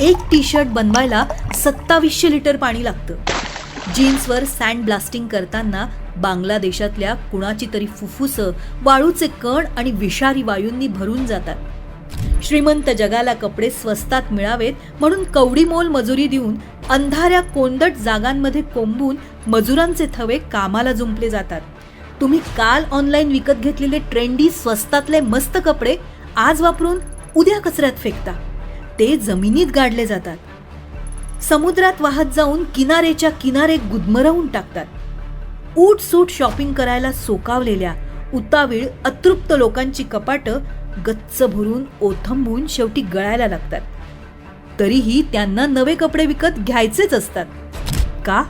एक T shirt बनवायला सत्तावीसशे litre पाणी लागतं. जीन्सवर सँड ब्लास्टिंग करताना बांगलादेशातल्या कुणाची तरी फुफ्फुसं वाळूचे कण आणि विषारी वायूंनी भरून जातात. श्रीमंत जगाला कपडे स्वस्तात मिळावेत म्हणून कवडीमोल मजुरी देऊन अंधाऱ्या कोंदट जागांमध्ये कोंबून मजुरांचे थवे कामाला जुंपले जातात. तुम्ही काल ऑनलाईन विकत घेतलेले ट्रेंडी स्वस्तातले मस्त कपडे आज वापरून उद्या कचऱ्यात फेकता. ते जमिनीत गाडले जातात. समुद्रात वाहत जाऊन किनारेच्या किनारे गुदमरवून टाकतात. ऊट सूट शॉपिंग करायला सोकावलेल्या उतावीळ अतृप्त लोकांची कपाटं गच्च भरून ओथंबून शेवटी गळायला लागतात. तरीही त्यांना नवे कपडे विकत घ्यायचेच असतात. का?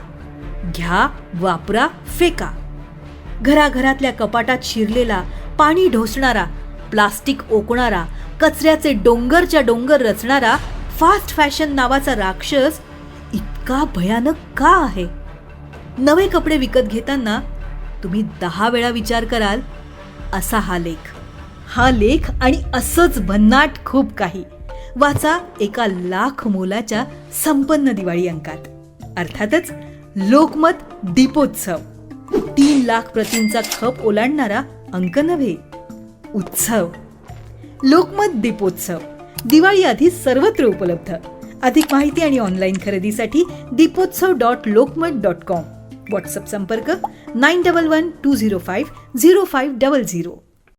घ्या वापरा फेका. घराघरातल्या कपाटात शिरलेला पाणी ढोसणारा प्लास्टिक ओकणारा कचऱ्याचे डोंगरच्या डोंगर रचणारा फास्ट फॅशन नावाचा राक्षस इतका भयानक का आहे? नवे कपडे विकत घेताना तुम्ही दहा वेळा विचार कराल असा हा लेख. हा लेख आणि असंच भन्नाट खूप काही. वाचा एका लाख मोलाच्या संपन्न दिवाळी अंकात. अर्थातच लोकमत दीपोत्सव. तीन लाख प्रतींचा खप ओलांडणारा अंक नव्हे. उत्सव. लोकमत दीपोत्सव. दिवाळी आधी सर्वत्र उपलब्ध. अधिक माहिती आणि ऑनलाईन खरेदीसाठी Deepotsav dot Lokmat dot com WhatsApp संपर्क nine double one two zero five zero five double zero